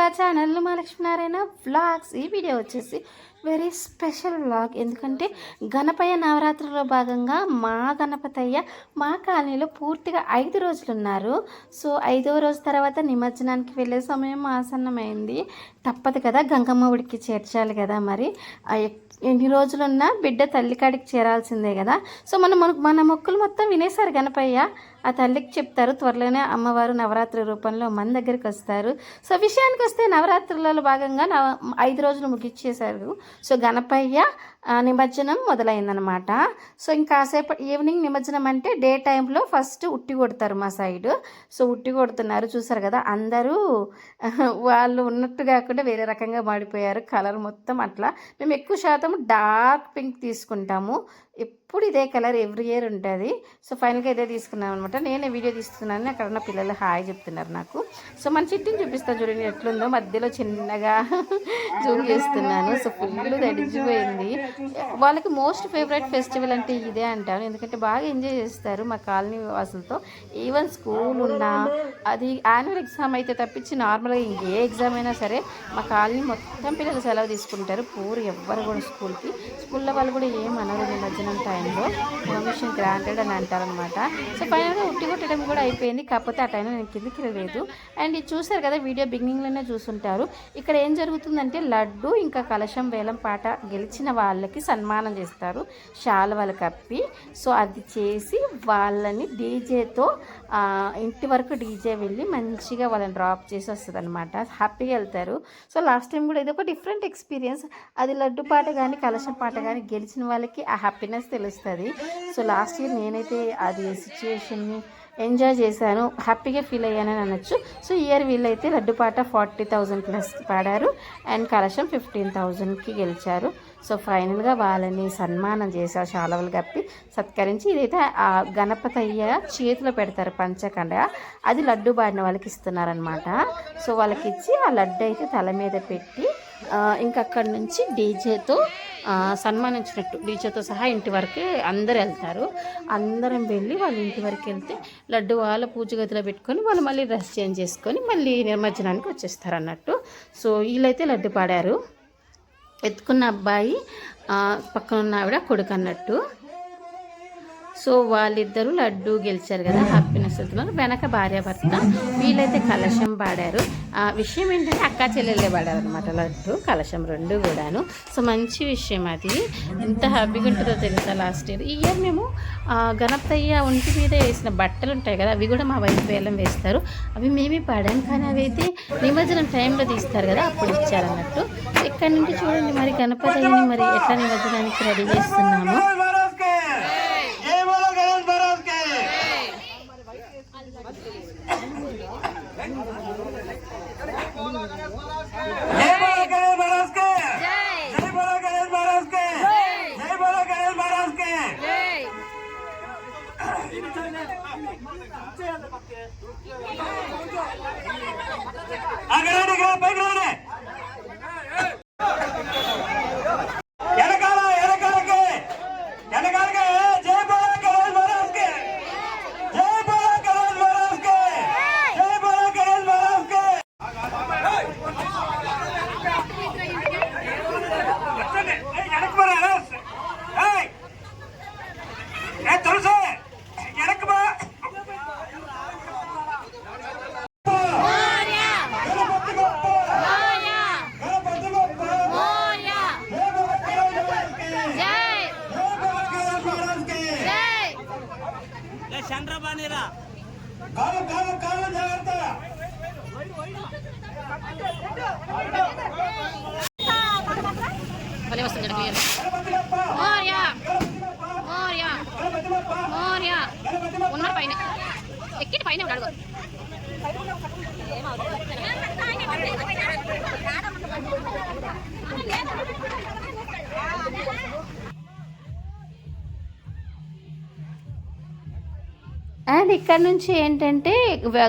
To channel Mahalakshminarayana vlogs ఈ video వచ్చేసి very special vlog ఎందుకంటే గణపయ్య నవరాత్రిలో భాగంగా మా గణపతయ్య మా కాలనీలో పూర్తిగా ఐదు రోజులు ఉన్నారు. సో ఐదవ రోజు తర్వాత నిమజ్జనానికి వెళ్ళే సమయం ఆసన్నమైంది. తప్పదు కదా గంగమ్మ ఉడికి చేర్చాలి కదా మరి. ఎన్ని రోజులున్నా బిడ్డ తల్లి కాడికి చేరాల్సిందే కదా. సో మనం మన- మన మొక్కులు మొత్తం వినేశారు గణపయ్య. ఆ తల్లికి చెప్తారు త్వరలోనే అమ్మవారు నవరాత్రి రూపంలో మన దగ్గరికి వస్తారు. సో విషయానికి వస్తే నవరాత్రులలో భాగంగా నవ ఐదు రోజులు ముగిచ్చేశారు. సో గణపయ్య నిమజ్జనం మొదలైందనమాట సో ఇంకాసేపు ఈవినింగ్ నిమజ్జనం అంటే డే టైంలో ఫస్ట్ ఉట్టి కొడతారు మా సైడ్. సో ఉట్టి కొడుతున్నారు చూసారు కదా అందరూ వాళ్ళు ఉన్నట్టు కాకుండా వేరే రకంగా మాడిపోయారు కలర్ మొత్తం అట్లా. మేము ఎక్కువ శాతం డార్క్ పింక్ తీసుకుంటాము. ఎప్పుడు ఇదే కలర్ ఎవ్రీ ఇయర్ ఉంటుంది. సో ఫైనల్గా ఇదే తీసుకున్నాను అనమాట నేనే వీడియో తీస్తున్నాను అక్కడ ఉన్న పిల్లలు హాయ్ చెప్తున్నారు నాకు. సో మన చిట్టిని చూపిస్తాను చూడండి ఎట్లుందో. మధ్యలో చిన్నగా జూమ్ చేస్తున్నాను. సో ఫుల్ తడిచిపోయింది. వాళ్ళకి మోస్ట్ ఫేవరెట్ ఫెస్టివల్ అంటే ఇదే అంటారు ఎందుకంటే బాగా ఎంజాయ్ చేస్తారు మా కాలనీ వాసులతో. ఈవెన్ స్కూల్ ఉన్నా అది యాన్యువల్ ఎగ్జామ్ అయితే తప్పించి నార్మల్గా ఇంకే ఎగ్జామ్ అయినా సరే మా కాలనీ మొత్తం పిల్లలు సెలవు తీసుకుంటారు. పూర్ ఎవ్వరు కూడా స్కూల్కి. స్కూల్లో వాళ్ళు కూడా ఏం అనరు నిమజ్జనం టైంలో పర్మిషన్ గ్రాంటెడ్ అని అంటారనమాట సో ఫైనల్గా ఉట్టి కొట్టడం కూడా అయిపోయింది. కాకపోతే ఆ టైంలో నేను కిందికి వెళ్ళలేదు. అండ్ ఇది చూసారు కదా వీడియో బిగినింగ్లోనే చూసుంటారు. ఇక్కడ ఏం జరుగుతుందంటే లడ్డు ఇంకా కలశం వేలం పాట గెలిచిన వాళ్ళకి సన్మానం చేస్తారు. శాలువలు కప్పి. సో అది చేసి వాళ్ళని డీజేతో ఇంటి వరకు డీజే వెళ్ళి మంచిగా వాళ్ళని డ్రాప్ చేసి వస్తుంది అనమాట హ్యాపీగా వెళ్తారు. సో లాస్ట్ టైం కూడా ఇది ఒక డిఫరెంట్ ఎక్స్పీరియన్స్ అది లడ్డు పాట కానీ కలశం పాట కానీ గెలిచిన వాళ్ళకి ఆ హ్యాపీనెస్ తెలుస్తుంది. సో లాస్ట్ ఇయర్ నేనైతే అది సిచ్యువేషన్ని ఎంజాయ్ చేశాను. హ్యాపీగా ఫీల్ అయ్యానని అనొచ్చు. సో ఇయర్ వీళ్ళైతే లడ్డు పాట ఫార్టీ థౌజండ్ ప్లస్ పాడారు. అండ్ కలశం ఫిఫ్టీన్ థౌజండ్కి గెలిచారు. సో ఫైనల్గా వాళ్ళని సన్మానం చేశారు శాలవలు కప్పి సత్కరించి ఇదైతే ఆ గణపతయ్య చేతిలో పెడతారు పంచకండ. అది లడ్డు పాడిన వాళ్ళకి ఇస్తున్నారనమాట సో వాళ్ళకి ఇచ్చి ఆ లడ్డు అయితే తల మీద పెట్టి ఆ, ఇంకా అక్కడి నుంచి డీజేతో సన్మానించినట్టు డీజేతో సహా ఇంటి వరకే అందరు వెళ్తారు. అందరం వెళ్ళి వాళ్ళ ఇంటి వరకు వెళ్తే లడ్డు వాళ్ళ పూజ గదిలో పెట్టుకొని వాళ్ళు మళ్ళీ డ్రెస్ చేంజ్ చేసుకొని మళ్ళీ నిమజ్జనానికి వచ్చేస్తారు అన్నట్టు సో వీళ్ళైతే లడ్డు పాడారు. ఎత్తుకున్న అబ్బాయి పక్కన ఉన్న ఆవిడ కొడుకు అన్నట్టు సో వాళ్ళిద్దరూ లడ్డు గెలిచారు కదా హ్యాపీనెస్ అవుతున్నారు వెనక భార్యాభర్త వీళ్ళైతే కలశం పాడారు. ఆ విషయం ఏంటంటే అక్క చెల్లెళ్ళే పాడారు అనమాట లడ్డు కలశం రెండు కూడాను. సో మంచి విషయం అది. ఎంత హ్యాపీగా ఉంటుందో తెలుసా లాస్ట్ ఇయర్ ఈ ఇయర్ మేము గణపతయ్య ఒంటి మీద వేసిన బట్టలు ఉంటాయి కదా అవి కూడా మా వైపు వేలం వేస్తారు. అవి మేమే పాడాం కానీ అవి అయితే నిమజ్జనం టైంలో తీస్తారు కదా అప్పుడు ఇచ్చారన్నట్టు. ఇక్కడ నుండి చూడండి మరి గణపతిని మరి ఎట్లా నిమజ్జనానికి రెడీ చేస్తున్నాము. భలే వస్తుంది క్లియర్ గణపతి బప్ప. మోర్యా గణపతి బప్ప. మోర్యా గణపతి బప్ప. మోర్యా గణపతి బప్ప. ఉన్నారు పైన ఎక్కిటి పైన ఉన్నాడు అండ్ ఇక్కడ నుంచి ఏంటంటే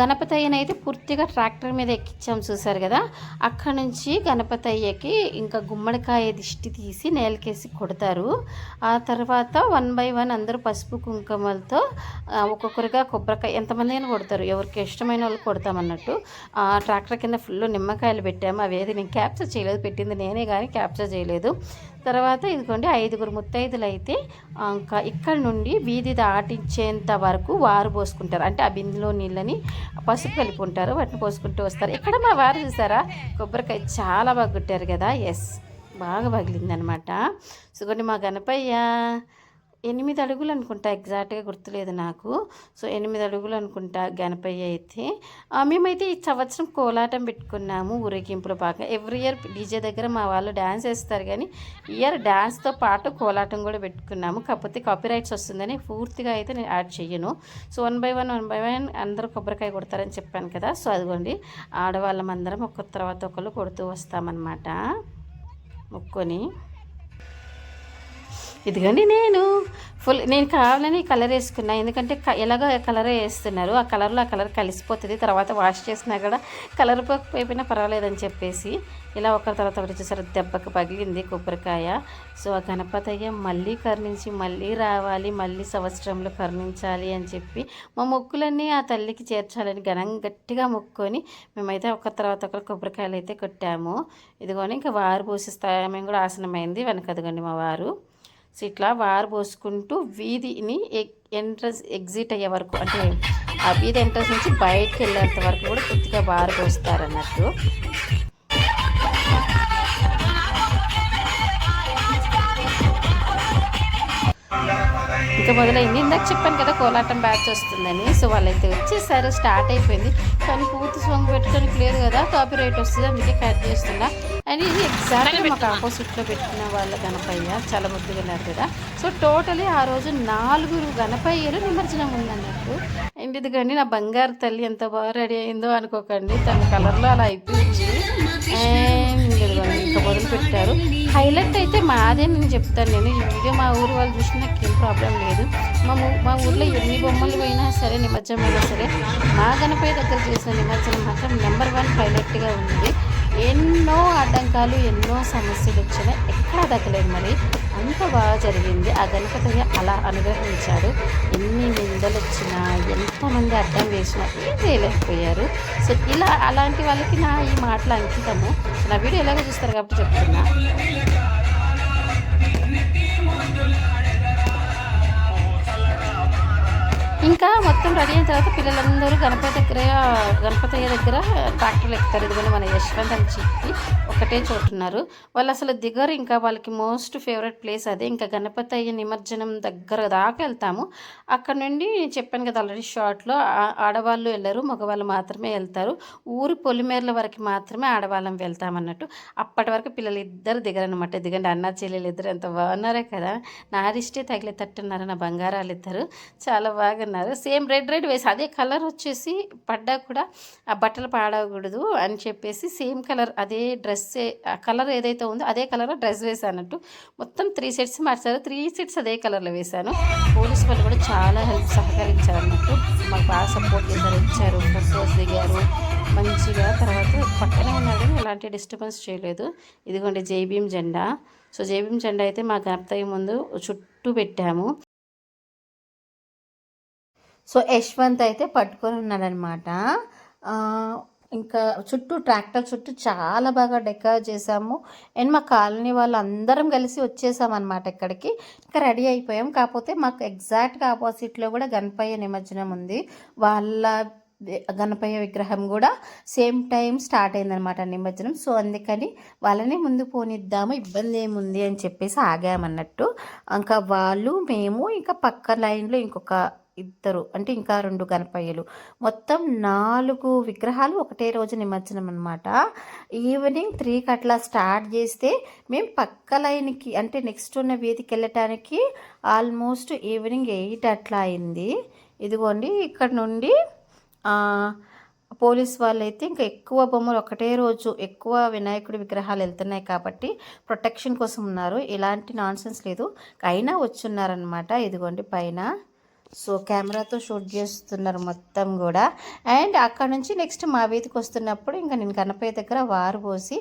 గణపతి అయ్యని అయితే పూర్తిగా ట్రాక్టర్ మీద ఎక్కించాం చూసారు కదా? అక్కడ నుంచి గణపతి అయ్యకి ఇంకా గుమ్మడికాయ దిష్టి తీసి నేలకేసి కొడతారు. ఆ తర్వాత వన్ బై వన్ అందరూ పసుపు కుంకుమలతో ఒక్కొక్కరిగా కొబ్బరికాయ ఎంతమంది అయినా కొడతారు. ఎవరికి ఇష్టమైన వాళ్ళు కొడతామన్నట్టు ఆ ట్రాక్టర్ కింద ఫుల్ నిమ్మకాయలు పెట్టాము. అవి ఏది నేను క్యాప్చర్ చేయలేదు. పెట్టింది నేనే కానీ క్యాప్చర్ చేయలేదు. తర్వాత ఇదిగోండి ఐదుగురు ముత్తైదులు అయితే ఇంకా ఇక్కడ నుండి వీధి దాటించేంత వరకు వారు పోసుకుంటారు. అంటే ఆ బిందులో నీళ్ళని పసుపు కలిపి ఉంటారు వాటిని పోసుకుంటూ వస్తారు. ఇక్కడ మా వారు చూసారా? కొబ్బరికాయ చాలా బాగా కుట్టారు కదా. ఎస్ బాగా పగిలిందనమాట. సుగండి మా గణపయ్య ఎనిమిది అడుగులు అనుకుంటా ఎగ్జాక్ట్గా గుర్తులేదు నాకు. సో ఎనిమిది అడుగులు అనుకుంటా గణపయ్య అయితే. మేమైతే ఈ సంవత్సరం కోలాటం పెట్టుకున్నాము ఊరేగింపులో బాగా ఎవ్రీ ఇయర్ డీజే దగ్గర మా వాళ్ళు డ్యాన్స్ వేస్తారు కానీ ఇయర్ డ్యాన్స్తో పాటు కోలాటం కూడా పెట్టుకున్నాము. కాకపోతే కాపీరైట్స్ వస్తుందని పూర్తిగా అయితే నేను యాడ్ చేయను so one by one one by one అందరూ కొబ్బరికాయ కొడతారని చెప్పాను కదా. సో అదిగోండి ఆడవాళ్ళం అందరం ఒక్క తర్వాత ఒకళ్ళు కొడుతూ వస్తామన్నమాట. మొక్కొని. ఇదిగోండి నేను ఫుల్ నేను కావాలని కలర్ వేసుకున్నా. ఎందుకంటే ఎలాగో కలరే వేస్తున్నారు. ఆ కలర్లో ఆ కలర్ కలిసిపోతుంది. తర్వాత వాష్ చేసినా కూడా కలర్ పోయిపోయినా పర్వాలేదని చెప్పేసి ఇలా ఒకరి తర్వాత ఒకటి చూసారు. దెబ్బకి పగిలింది కొబ్బరికాయ. సో ఆ గణపతయ్య మళ్ళీ కరుణించి మళ్ళీ రావాలి మళ్ళీ సంవత్సరంలో కరుణించాలి అని చెప్పి మా మొక్కులన్నీ ఆ తల్లికి చేర్చాలని ఘనం గట్టిగా మొక్కుకొని మేమైతే ఒక తర్వాత ఒకరు కొబ్బరికాయలు అయితే కొట్టాము. ఇదిగోని ఇంకా వారు పోసిస్తా మేము కూడా ఆసనమైంది వెనకదిగండి మా వారు. సో ఇట్లా వారు పోసుకుంటూ వీధిని ఎంట్రన్స్ ఎగ్జిట్ అయ్యే వరకు అంటే ఆ వీధి ఎంట్రన్స్ నుంచి బయటకు వెళ్ళేంత వరకు కూడా కొద్దిగా వారు పోస్తారు అన్నట్టు ఇంకా మొదలైంది. ఇందాక చెప్పాను కదా కోలాటం బ్యాచ్ వస్తుందని. సో వాళ్ళైతే వచ్చేసారు. స్టార్ట్ అయిపోయింది. కానీ పూర్తి సాంగ్ పెట్టడానికి లేదు కదా. కాపీ రైట్ వస్తుంది. అందుకే కట్ చేస్తున్నా. అండ్ ఇది ఎగ్జాక్ట్గా మాకు ఆపోజిట్లో పెట్టిన వాళ్ళ గణపయ్య చాలా ముద్దుగా ఉన్నారు కదా. సో టోటలీ ఆ రోజు నాలుగురు గణపయ్యలు నిమజ్జనం ఉందన్నట్టు. అండ్ ఇది కానీ నా బంగారు తల్లి ఎంత బాగా రెడీ అయిందో అనుకోకండి. తన కలర్లో అలా అయిపోయింది. అండ్ ఇదిగోండి ఇంకా మొదలు పెట్టారు. హైలైట్ అయితే మాదే నేను చెప్తాను. నేను ఈ వీడియో మా ఊరు వాళ్ళు చూసిన నాకు ఏం ప్రాబ్లం లేదు. మా మా ఊర్లో ఎన్ని బొమ్మలు పోయినా సరే నిమజ్జనం అయినా సరే మా గణపతి దగ్గర చేసిన నిమజ్జనం మాత్రం నెంబర్ వన్ హైలైట్గా ఉంది. ఎన్నో ఆటంకాలు ఎన్నో సమస్యలు వచ్చినా ఎక్కడా తగ్గలేదు మరి. ఎంత బాగా జరిగింది ఆ గణపతయ్య అలా అనుగ్రహించాడు. ఎన్ని నిందలు వచ్చినా ఎంతమంది అడ్డం వేసినా ఏం చేయలేకపోయారు. సో ఇలా అలాంటి వాళ్ళకి నా ఈ మాటలు అంకితము. నా వీడియో ఎలాగో చూస్తారు కాబట్టి చెప్తున్నా. ఇంకా మొత్తం రెడీ అయిన తర్వాత పిల్లలందరూ గణపతి దగ్గర గణపతయ్య దగ్గర ట్రాక్టర్లు ఎక్కుతారు. ఇదిగోని మన యశ్వంత్ అని చెప్పి ఒకటే చోటున్నారు వాళ్ళు అసలు దిగరు. ఇంకా వాళ్ళకి మోస్ట్ ఫేవరెట్ ప్లేస్ అదే. ఇంకా గణపతయ్య నిమజ్జనం దగ్గర దాకా వెళ్తాము. అక్కడ నుండి నేను చెప్పాను కదా ఆల్రెడీ షార్ట్లో ఆడవాళ్ళు వెళ్ళరు మగవాళ్ళు మాత్రమే వెళ్తారు. ఊరు పొలిమేర్ల వరకు మాత్రమే ఆడవాళ్ళం వెళ్తామన్నట్టు అప్పటి వరకు పిల్లలు ఇద్దరు దిగరనమాట దిగండి అన్న చెల్లెలు ఇద్దరు ఎంత బాగున్నారే కదా. నా రిష్టే తగిలేటట్టున్నారు నా బంగారాలు ఇద్దరు. చాలా బాగా అన్నారు. సేమ్ రెడ్ రెడ్ వేసి అదే కలర్ వచ్చేసి పడ్డా కూడా ఆ బట్టలు పాడకూడదు అని చెప్పేసి సేమ్ కలర్ అదే డ్రెస్ ఆ కలర్ ఏదైతే ఉందో అదే కలర్ డ్రెస్ వేసానట్టు. మొత్తం త్రీ సెట్స్ మార్చారు. త్రీ సెట్స్ అదే కలర్లో వేశాను. పోలీస్ వాళ్ళు కూడా చాలా హెల్ప్ సహకరించారు అన్నట్టు. మాకు బాగా సపోర్ట్ చేశారు ఇచ్చారు ఫొటోస్ దిగారు. మంచిగా తర్వాత పక్కనే ఉన్నాడు. ఎలాంటి డిస్టర్బెన్స్ చేయలేదు. ఇదిగోండి జైభీం జెండా. సో జైభీం జెండా అయితే మా గణపతి ముందు చుట్టూ పెట్టాము. సో యశ్వంత్ అయితే పట్టుకొని ఉన్నాడనమాట. ఇంకా చుట్టూ ట్రాక్టర్ చుట్టూ చాలా బాగా డెకర్ చేసాము అండ్ మా కాలనీ వాళ్ళు అందరం కలిసి వచ్చేసాం అనమాట ఇక్కడికి. ఇంకా రెడీ అయిపోయాం. కాకపోతే మాకు ఎగ్జాక్ట్గా ఆపోజిట్లో కూడా గణపయ్య నిమజ్జనం ఉంది. వాళ్ళ గణపయ్య విగ్రహం కూడా సేమ్ టైం స్టార్ట్ అయిందనమాట నిమజ్జనం. సో అందుకని వాళ్ళని ముందు పోనిద్దాము ఇబ్బంది ఏముంది అని చెప్పేసి ఆగామన్నట్టు. ఇంకా వాళ్ళు మేము ఇంకా పక్క లైన్లో ఇంకొక ఇద్దరు అంటే ఇంకా రెండు గణపయ్యలు. మొత్తం నాలుగు విగ్రహాలు ఒకటే రోజు నిమజ్జనం అనమాట ఈవినింగ్ త్రీకి అట్లా స్టార్ట్ చేస్తే మేము పక్క లైన్కి అంటే నెక్స్ట్ ఉన్న వీధికి వెళ్ళటానికి ఆల్మోస్ట్ ఈవినింగ్ ఎయిట్ అట్లా అయింది. ఇదిగోండి ఇక్కడ నుండి పోలీస్ వాళ్ళు అయితే ఇంకా ఎక్కువ బొమ్మలు ఒకటే రోజు ఎక్కువ వినాయకుడి విగ్రహాలు వెళ్తున్నాయి కాబట్టి ప్రొటెక్షన్ కోసం ఉన్నారు. ఎలాంటి నాన్సెన్స్ లేదు. అయినా వచ్చున్నారనమాట ఇదిగోండి పైన సో కెమెరాతో షూట్ చేస్తున్నారు మొత్తం కూడా. అండ్ అక్కడ నుంచి నెక్స్ట్ మా వీధికి వస్తున్నప్పుడు ఇంకా నేను గణపయ్య దగ్గర వారు పోసి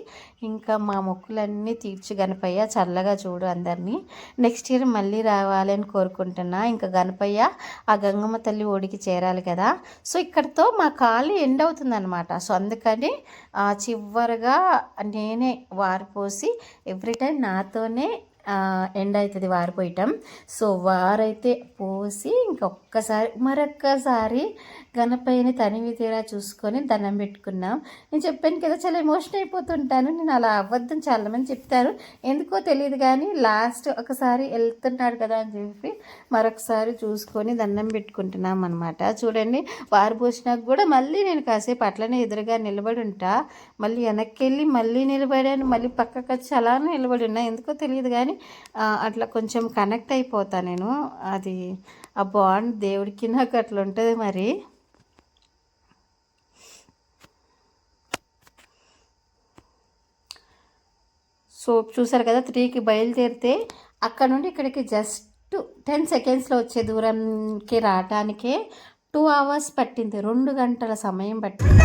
ఇంకా మా మొక్కులన్నీ తీర్చి గణపయ్య చల్లగా చూడు అందరినీ. నెక్స్ట్ ఇయర్ మళ్ళీ రావాలని కోరుకుంటున్నా. ఇంకా గణపయ్య ఆ గంగమ్మ తల్లి ఒడికి చేరాలి కదా. సో ఇక్కడితో మా కాలు ఎండ్ అవుతుందన్నమాట. సో అందుకని చివరిగా నేనే వారు పోసి ఎవ్రీ టైం నాతోనే ఎండ్ అవుతుంది వారిపోయటం. సో వారైతే పోసి ఇంకొక్కసారి మరొక్కసారి గణపయ్యని తనివి తీరా చూసుకొని దండం పెట్టుకున్నాం. నేను చెప్పాను కదా చాలా ఎమోషన్ అయిపోతుంటాను. నేను అలా అవ్వద్దని చాలామంది చెప్తారు ఎందుకో తెలియదు కానీ లాస్ట్ ఒకసారి వెళ్తున్నాడు కదా అని చెప్పి మరొకసారి చూసుకొని దండం పెట్టుకుంటున్నాం అనమాట చూడండి వారు పోసినాక కూడా మళ్ళీ నేను కాసేపు అట్లనే ఎదురుగా నిలబడి ఉంటా. మళ్ళీ వెనక్కి వెళ్ళి మళ్ళీ నిలబడాను మళ్ళీ పక్కకు వచ్చి అలానే నిలబడి ఉన్నా. ఎందుకో తెలియదు కానీ అట్లా కొంచెం కనెక్ట్ అయిపోతా నేను. అది ఆ బాండ్ దేవుడికి నాకు అట్లా ఉంటుంది మరి. సో చూసారు కదా త్రీకి బయలుదేరితే అక్కడ నుండి ఇక్కడికి జస్ట్ టెన్ సెకండ్స్లో వచ్చే దూరంకి రావటానికే టూ అవర్స్ పట్టింది. రెండు గంటల సమయం పట్టింది.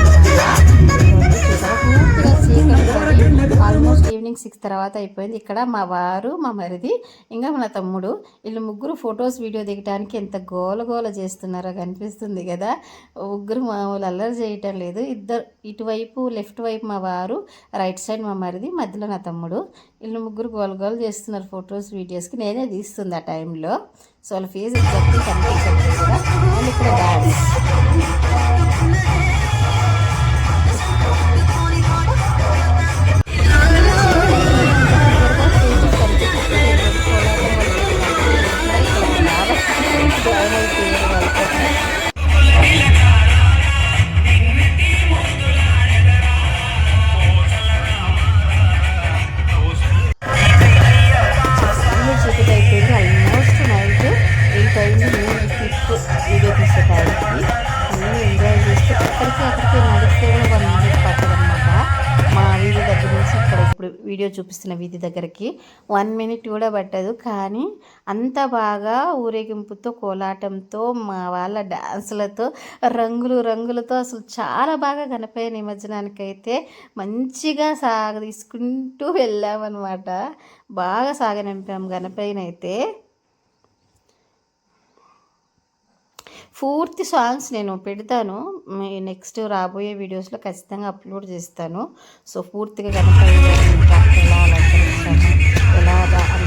ఆల్మోస్ట్ ఈవినింగ్ సిక్స్ తర్వాత అయిపోయింది. ఇక్కడ మా వారు మా మరిది ఇంకా మన తమ్ముడు వీళ్ళు ముగ్గురు ఫొటోస్ వీడియో దిగడానికి ఎంత గోల గోల చేస్తున్నారో కనిపిస్తుంది కదా. ముగ్గురు మామూలు అల్లరి చేయటం లేదు. ఇద్దరు ఇటువైపు లెఫ్ట్ వైపు మా వారు రైట్ సైడ్ మా మరిది మధ్యలో నా తమ్ముడు. వీళ్ళు ముగ్గురు గోల గోల చేస్తున్నారు ఫొటోస్ వీడియోస్కి నేనే తీస్తుంది ఆ టైంలో సో వాళ్ళ ఫేస్ ఎగ్జాక్ట్లీ కనిపించట్లేదు కదా. ఇక్కడ డాన్స్. కనిపిస్తున్న వీధి దగ్గరికి. వన్ మినిట్ కూడా పట్టదు. కానీ అంత బాగా ఊరేగింపుతో కోలాటంతో మా వాళ్ళ డ్యాన్సులతో రంగులు రంగులతో అసలు చాలా బాగా కనిపోయే నిమజ్జనానికి అయితే మంచిగా సాగ తీసుకుంటూ వెళ్ళామన్నమాట. బాగా సాగనింపాం అయితే పూర్తి సాంగ్స్ నేను పెడతాను. నెక్స్ట్ రాబోయే వీడియోస్లో ఖచ్చితంగా అప్లోడ్ చేస్తాను. సో పూర్తిగా కనుక ఎలా ఎలా దా-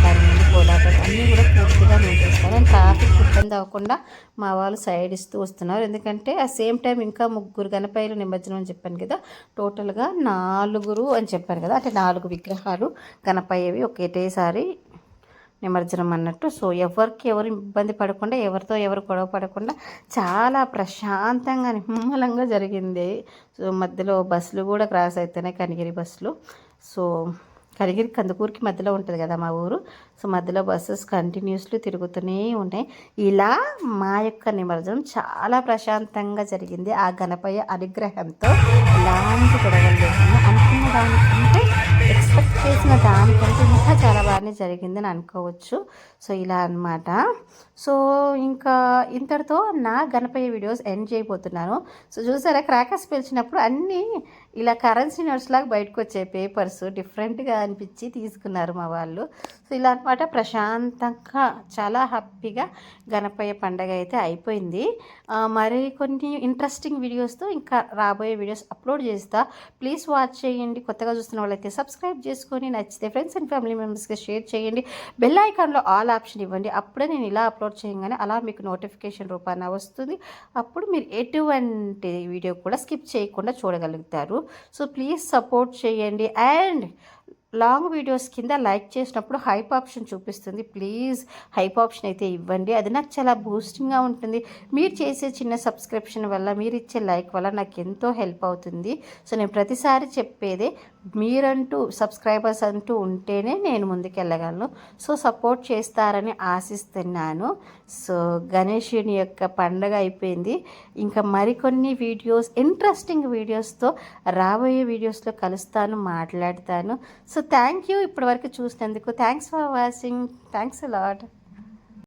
అన్నీ కూడా పూర్తిగా నేను చేస్తాను. అండ్ ట్రాఫిక్ ఇబ్బంది అవ్వకుండా మా వాళ్ళు సైడ్ ఇస్తూ వస్తున్నారు. ఎందుకంటే ఆ సేమ్ టైం ఇంకా ముగ్గురు గణపయ్యలు నిమజ్జనం అని చెప్పాను కదా టోటల్గా నాలుగురు అని చెప్పాను కదా అంటే నాలుగు విగ్రహాలు గణపయ్యవి ఒకేటేసారి నిమజ్జనం అన్నట్టు. సో ఎవరికి ఎవరు ఇబ్బంది పడకుండా ఎవరితో ఎవరు గొడవ పడకుండా చాలా ప్రశాంతంగా నిమ్మలంగా జరిగింది. సో మధ్యలో బస్సులు కూడా క్రాస్ అవుతున్నాయి కనిగిరి బస్సులు. సో కనిగిరి కందుకూరికి మధ్యలో ఉంటుంది కదా మా ఊరు. సో మధ్యలో బస్సెస్ కంటిన్యూస్లీ తిరుగుతూనే ఉన్నాయి. ఇలా మా యొక్క నిమజ్జనం చాలా ప్రశాంతంగా జరిగింది. ఆ గణపయ్య అనుగ్రహంతో ఎలాంటి గొడవలు లేకుండా అనుకున్న దానికంటే ఎక్స్పెక్ట్ చేసిన దానికంటే ఇంకా చాలా బాగానే జరిగిందని అనుకోవచ్చు. సో ఇలా అన్నమాట. సో ఇంకా ఇంతటితో నా గణపయ్య వీడియోస్ ఎండ్ చేయబోతున్నాను. సో చూసారా క్రాకర్స్ పిలిచినప్పుడు అన్నీ ఇలా కరెన్సీ నోట్స్ లాగా బయటకు వచ్చే పేపర్స్ డిఫరెంట్గా అనిపించి తీసుకున్నారు మా వాళ్ళు. సో ఇలా అనమాట ప్రశాంతంగా చాలా హ్యాపీగా గణపయ్య పండగ అయితే అయిపోయింది. మరి కొన్ని ఇంట్రెస్టింగ్ వీడియోస్తో ఇంకా రాబోయే వీడియోస్ అప్లోడ్ చేస్తా. ప్లీజ్ వాచ్ చేయండి. కొత్తగా చూస్తున్న వాళ్ళైతే సబ్స్క్రైబ్ చేసుకొని నచ్చితే ఫ్రెండ్స్ అండ్ ఫ్యామిలీ మెంబర్స్కి షేర్ చేయండి. బెల్ ఐకాన్లో ఆల్ ఆప్షన్ ఇవ్వండి. అప్పుడే నేను ఇలా అప్లోడ్ చేయగానే అలా మీకు నోటిఫికేషన్ రూపాన వస్తుంది. అప్పుడు మీరు ఎటువంటి వీడియో కూడా స్కిప్ చేయకుండా చూడగలుగుతారు. సో ప్లీజ్ సపోర్ట్ చేయండి. అండ్ లాంగ్ వీడియోస్ కింద లైక్ చేసినప్పుడు హైప్ ఆప్షన్ చూపిస్తుంది. ప్లీజ్ హైప్ ఆప్షన్ అయితే ఇవ్వండి. అది నాకు చాలా బూస్టింగ్గా ఉంటుంది. మీరు చేసే చిన్న సబ్స్క్రిప్షన్ వల్ల మీరు ఇచ్చే లైక్ వల్ల నాకు ఎంతో హెల్ప్ అవుతుంది. సో నేను ప్రతిసారి చెప్పేదే మీరంటూ సబ్స్క్రైబర్స్ అంటూ ఉంటేనే నేను ముందుకెళ్ళగలను. సో సపోర్ట్ చేస్తారని ఆశిస్తున్నాను. సో గణేషుని యొక్క పండగ అయిపోయింది. ఇంకా మరికొన్ని వీడియోస్ ఇంట్రెస్టింగ్ వీడియోస్తో రాబోయే వీడియోస్లో కలుస్తాను మాట్లాడతాను. సో థ్యాంక్ యూ ఇప్పటివరకు చూసినందుకు. Thanks for watching. Thanks a lot.